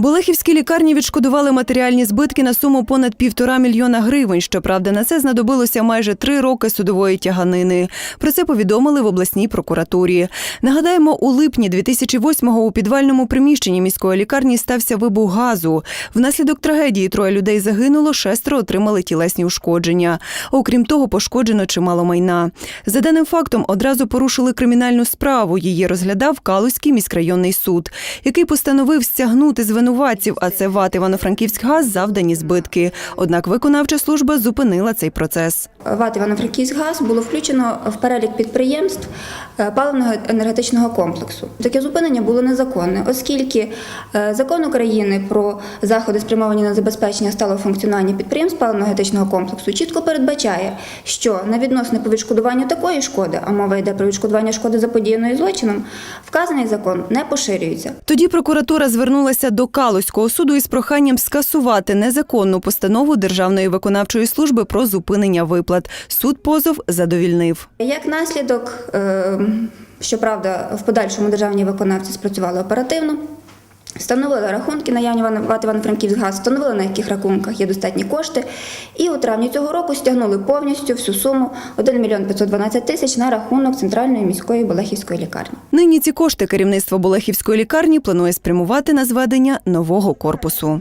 Болехівські лікарні відшкодували матеріальні збитки на суму понад півтора мільйона гривень. Щоправда, на це знадобилося майже три роки судової тяганини. Про це повідомили в обласній прокуратурі. Нагадаємо, у липні 2008-го у підвальному приміщенні міської лікарні стався вибух газу. Внаслідок трагедії троє людей загинуло, шестеро отримали тілесні ушкодження. Окрім того, пошкоджено чимало майна. За даним фактом, одразу порушили кримінальну справу. Її розглядав Калузький міськрайонний суд, який постановив стягнути звинуватців, а це ВАТ Івано-Франківськгаз завдані збитки. Однак виконавча служба зупинила цей процес. ВАТ «Івано-Франківськгаз» було включено в перелік підприємств е, паливного енергетичного комплексу. Таке зупинення було незаконне, оскільки е, закон України про заходи, спрямовані на забезпечення сталого функціонування підприємств паливно-енергетичного комплексу, чітко передбачає, що на відносини по відшкодуванню такої шкоди, а мова йде про відшкодування шкоди заподіяної злочином, вказаний закон не поширюється. Тоді прокуратура звернулася до Калузького суду із проханням скасувати незаконну постанову Державної виконавчої служби про зупинення виплат. Суд позов задовільнив. Як наслідок, е, щоправда, в подальшому державні виконавці спрацювали оперативно. Встановили рахунки наявні в ВАТ Івано-Франківськгаз, встановили на яких рахунках є достатні кошти. І у травні цього року стягнули повністю всю суму 1 мільйон 512 тисяч на рахунок центральної міської Болехівської лікарні. Нині ці кошти керівництво Болехівської лікарні планує спрямувати на зведення нового корпусу.